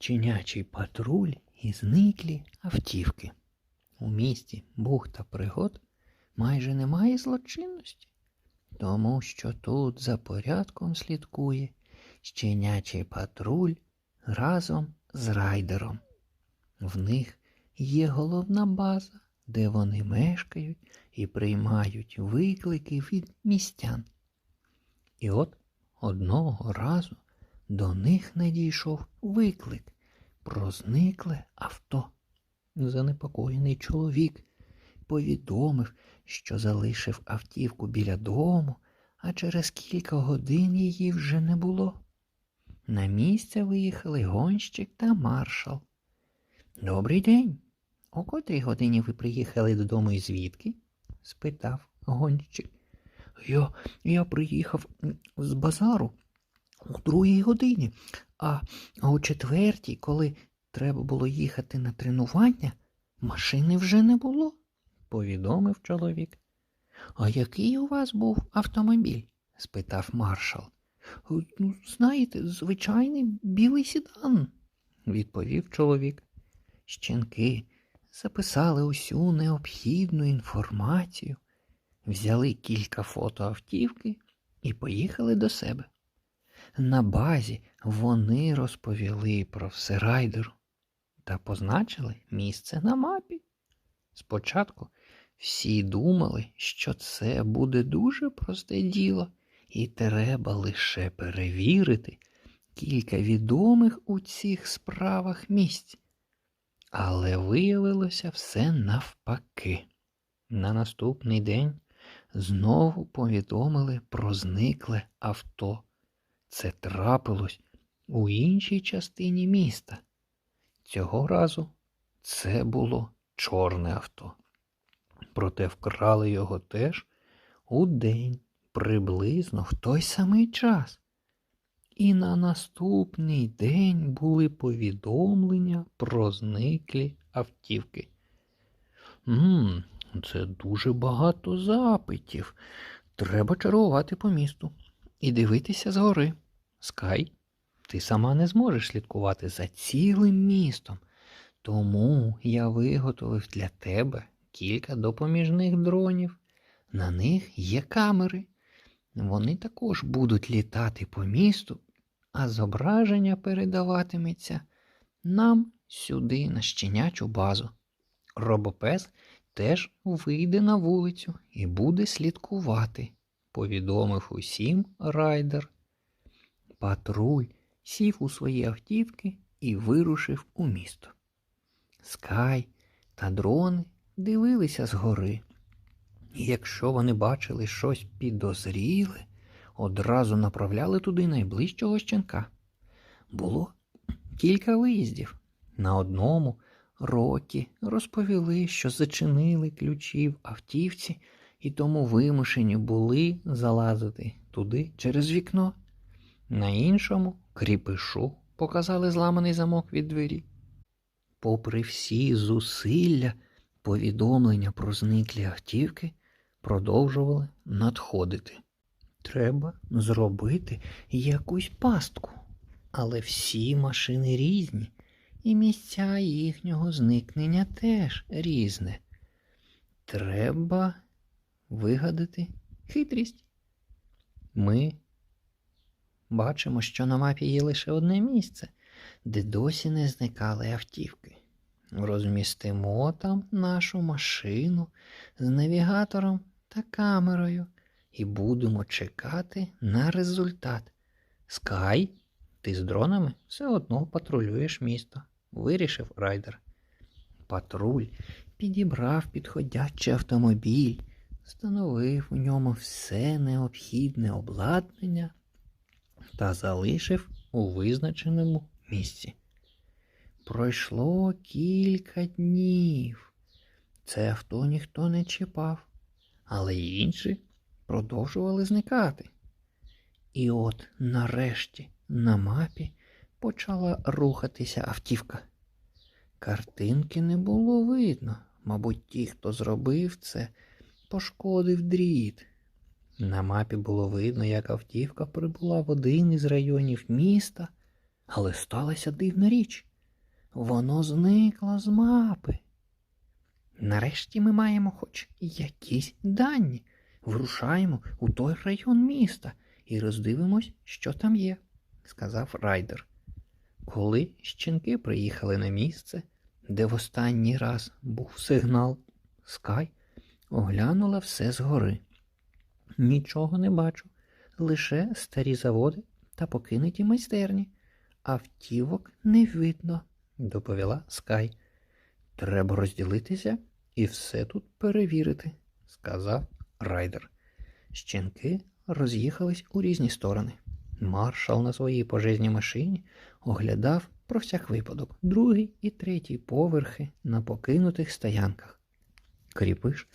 щенячий патруль і зниклі автівки. У місті бухта пригод майже немає злочинності, тому що тут за порядком слідкує щенячий патруль разом з райдером. В них є головна база, де вони мешкають і приймають виклики від містян. І от одного разу до них надійшов виклик про зникле авто. Занепокоєний чоловік повідомив, що залишив автівку біля дому, а через кілька годин її вже не було. На місце виїхали гонщик та маршал. Добрий день. О котрій годині ви приїхали додому і звідки? спитав гонщик. Я, я приїхав з базару у другій годині, а о четвертій, коли треба було їхати на тренування, машини вже не було, повідомив чоловік. А який у вас був автомобіль? спитав маршал. «Е, Ну, знаєте, звичайний білий сідан, відповів чоловік. Щенки записали усю необхідну інформацію, взяли кілька фото автівки і поїхали до себе. На базі вони розповіли про все райдеру та позначили місце на мапі. Спочатку всі думали, що це буде дуже просте діло, і треба лише перевірити кілька відомих у цих справах місць. Але виявилося все навпаки. На наступний день знову повідомили про зникле авто. Це трапилось у іншій частині міста. Цього разу це було чорне авто. Проте вкрали його теж у день, приблизно в той самий час. І на наступний день були повідомлення про зниклі автівки. Мм, це дуже багато запитів. Треба чергувати по місту і дивитися згори. Скай, ти сама не зможеш слідкувати за цілим містом. Тому я виготовив для тебе кілька допоміжних дронів. На них є камери. Вони також будуть літати по місту, а зображення передаватиметься нам сюди, на щенячу базу. Робопес теж вийде на вулицю і буде слідкувати, повідомив усім райдер. Патруль сів у свої автівки і вирушив у місто. Скай та дрони дивилися згори. І якщо вони бачили щось підозріле, одразу направляли туди найближчого щенка. Було кілька виїздів. На одному рокі розповіли, що зачинили ключі в автівці і тому вимушені були залазити туди через вікно. На іншому кріпишу показали зламаний замок від двері. Попри всі зусилля, повідомлення про зниклі автівки продовжували надходити. Треба зробити якусь пастку, але всі машини різні, і місця їхнього зникнення теж різне. Треба вигадати хитрість. Ми бачимо, що на мапі є лише одне місце, де досі не зникали автівки. Розмістимо там нашу машину з навігатором та камерою і будемо чекати на результат. Скай, ти з дронами все одно патрулюєш місто, вирішив райдер. Патруль підібрав підходячий автомобіль, встановив у ньому все необхідне обладнання та залишив у визначеному місці. Пройшло кілька днів. Це авто ніхто не чіпав, але інші продовжували зникати. І от нарешті на мапі почала рухатися автівка. Картинки не було видно. Мабуть, ті, хто зробив це, пошкодив дріт. На мапі було видно, як автівка прибула в один із районів міста, але сталася дивна річ. Воно зникло з мапи. Нарешті ми маємо хоч якісь дані. Вирушаємо у той район міста і роздивимось, що там є, сказав райдер. Коли щенки приїхали на місце, де в останній раз був сигнал, Скай оглянула все згори. Нічого не бачу, лише старі заводи та покинуті майстерні. Автівок не видно, доповіла Скай. Треба розділитися і все тут перевірити, сказав райдер. Щенки роз'їхались у різні сторони. Маршал на своїй пожежній машині оглядав про всяк випадок другий і третій поверхи на покинутих стоянках. Кріпиш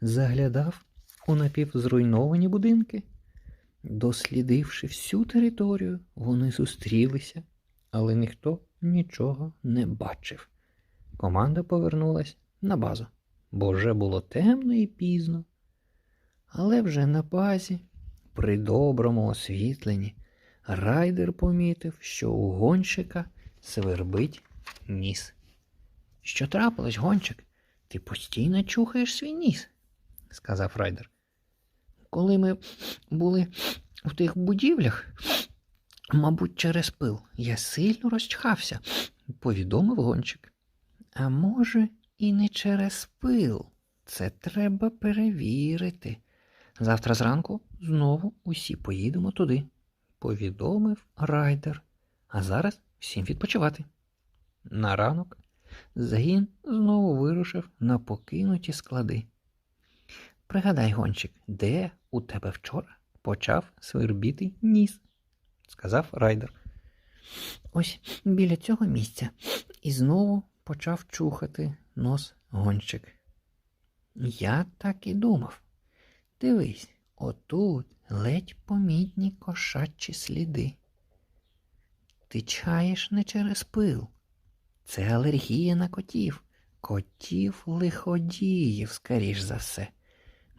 заглядав у напівзруйновані будинки. Дослідивши всю територію, вони зустрілися, але ніхто нічого не бачив. Команда повернулась на базу, бо вже було темно і пізно. Але вже на базі, при доброму освітленні, райдер помітив, що у гонщика свербить ніс. Що трапилось, гонщик? Ти постійно чухаєш свій ніс, сказав райдер. Коли ми були в тих будівлях, мабуть, через пил, я сильно розчхався, повідомив гонщик. А може, і не через пил. Це треба перевірити. Завтра зранку знову усі поїдемо туди, повідомив райдер. А зараз всім відпочивати. На ранок загін знову вирушив на покинуті склади. Пригадай, гонщик, де у тебе вчора почав свербіти ніс, сказав райдер. Ось біля цього місця і знову почав чухати нос гонщик. Я так і думав. Дивись, отут ледь помітні кошачі сліди. Ти чаєш не через пил. Це алергія на котів, котів лиходіїв, скоріш за все.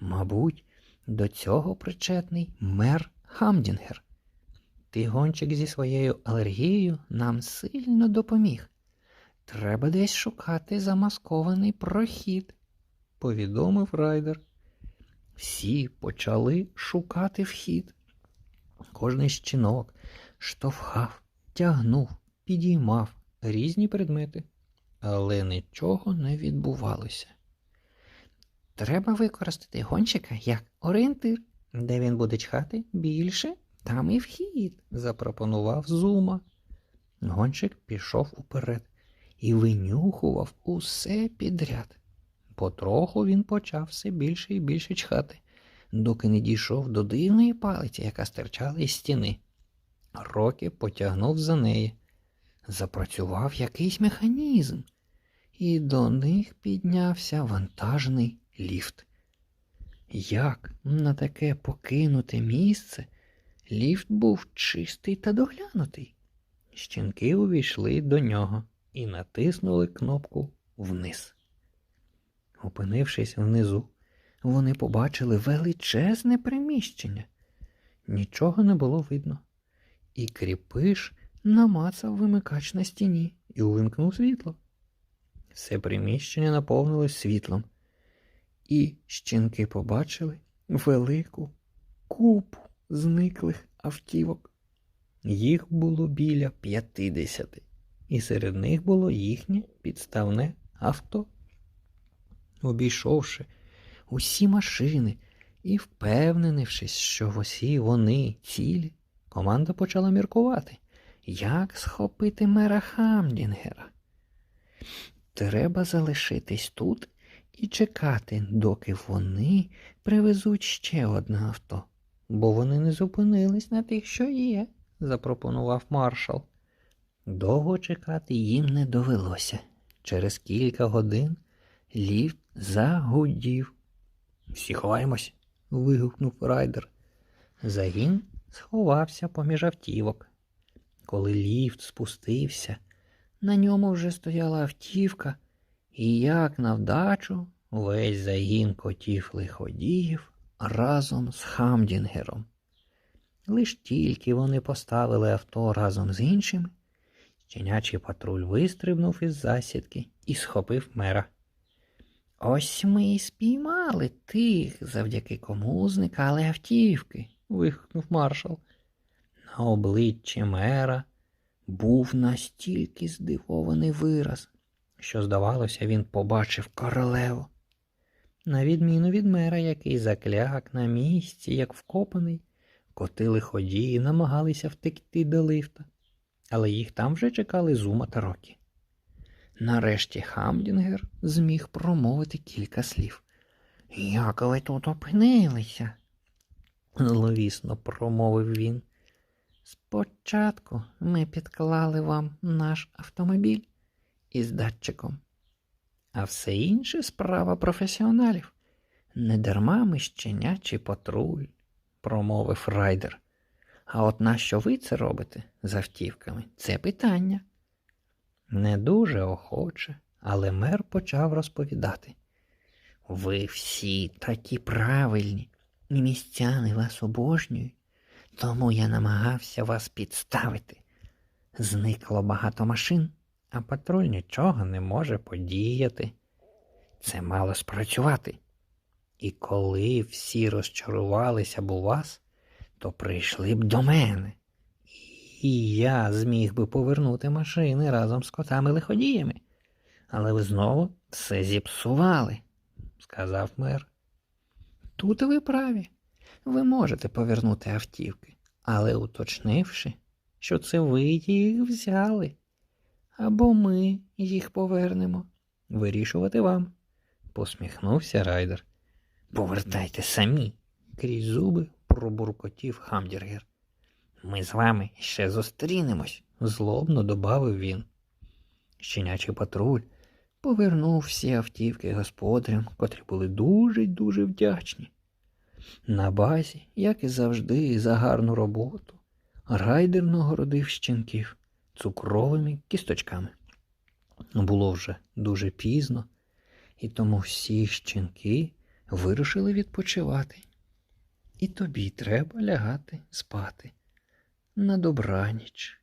Мабуть, до цього причетний мер Хамдінгер. Ти, гончик, зі своєю алергією нам сильно допоміг. Треба десь шукати замаскований прохід, повідомив райдер. Всі почали шукати вхід. Кожний щінок штовхав, тягнув, підіймав різні предмети, але нічого не відбувалося. Треба використати гонщика як орієнтир, де він буде чхати більше, там і вхід, запропонував Зума. Гонщик пішов уперед і винюхував усе підряд. Потроху він почав все більше і більше чхати, доки не дійшов до дивної палиці, яка стирчала із стіни. Рокі потягнув за неї. Запрацював якийсь механізм, і до них піднявся вантажний ліфт. Як на таке покинуте місце ліфт був чистий та доглянутий. Щінки увійшли до нього і натиснули кнопку вниз. Опинившись внизу, вони побачили величезне приміщення. Нічого не було видно, і кріпиш намацав вимикач на стіні і увімкнув світло. Все приміщення наповнилось світлом, і щінки побачили велику купу зниклих автівок. Їх було біля п'ятидесяти, і серед них було їхнє підставне авто. Обійшовши усі машини і впевненившись, що усі вони цілі, команда почала міркувати, як схопити мера Хамдінгера. Треба залишитись тут і чекати, доки вони привезуть ще одне авто, бо вони не зупинились на тих, що є, запропонував маршал. Довго чекати їм не довелося. Через кілька годин ліфт загудів. Всі ховаємось. вигукнув райдер. Загін сховався поміж автівок. Коли ліфт спустився, на ньому вже стояла автівка, і як на вдачу весь загін котів лиходіїв разом з Хамдінгером. Лиш тільки вони поставили авто разом з іншими, Щенячий патруль вистрибнув із засідки і схопив мера. Ось ми і спіймали тих, завдяки кому зникали автівки. вигукнув маршал. На обличчі мера був настільки здивований вираз, що, здавалося, він побачив королеву. На відміну від мера, який закляк на місці, як вкопаний, котили ході і намагалися втекти до лифта, але їх там вже чекали Зума та Рокі. Нарешті Хамдінгер зміг промовити кілька слів. Як ви тут опинилися? зловісно промовив він. Спочатку ми підклали вам наш автомобіль із датчиком, а все інше справа професіоналів. Недарма ми щенячий патруль, промовив райдер. А от нащо ви це робите з автівками? Це питання. Не дуже охоче, але мер почав розповідати. Ви всі такі правильні, і містяни вас обожнюють, тому я намагався вас підставити. Зникло багато машин, а патруль нічого не може подіяти. Це мало спрацювати. І коли всі розчарувалися б у вас, то прийшли б до мене. І я зміг би повернути машини разом з котами лиходіями. Але ви знову все зіпсували, сказав мер. Тут ви праві. Ви можете повернути автівки, але уточнивши, що це ви їх взяли. Або ми їх повернемо. Вирішувати вам, посміхнувся райдер. Повертайте самі, крізь зуби пробуркотів Хамдіргер. Ми з вами ще зустрінемось, злобно добавив він. Щенячий патруль повернув всі автівки господарям, котрі були дуже дуже вдячні. На базі, як і завжди, за гарну роботу, райдер нагородив щенків цукровими кісточками. Було вже дуже пізно, і тому всі щенки вирушили відпочивати. І тобі треба лягати спати. На добраніч.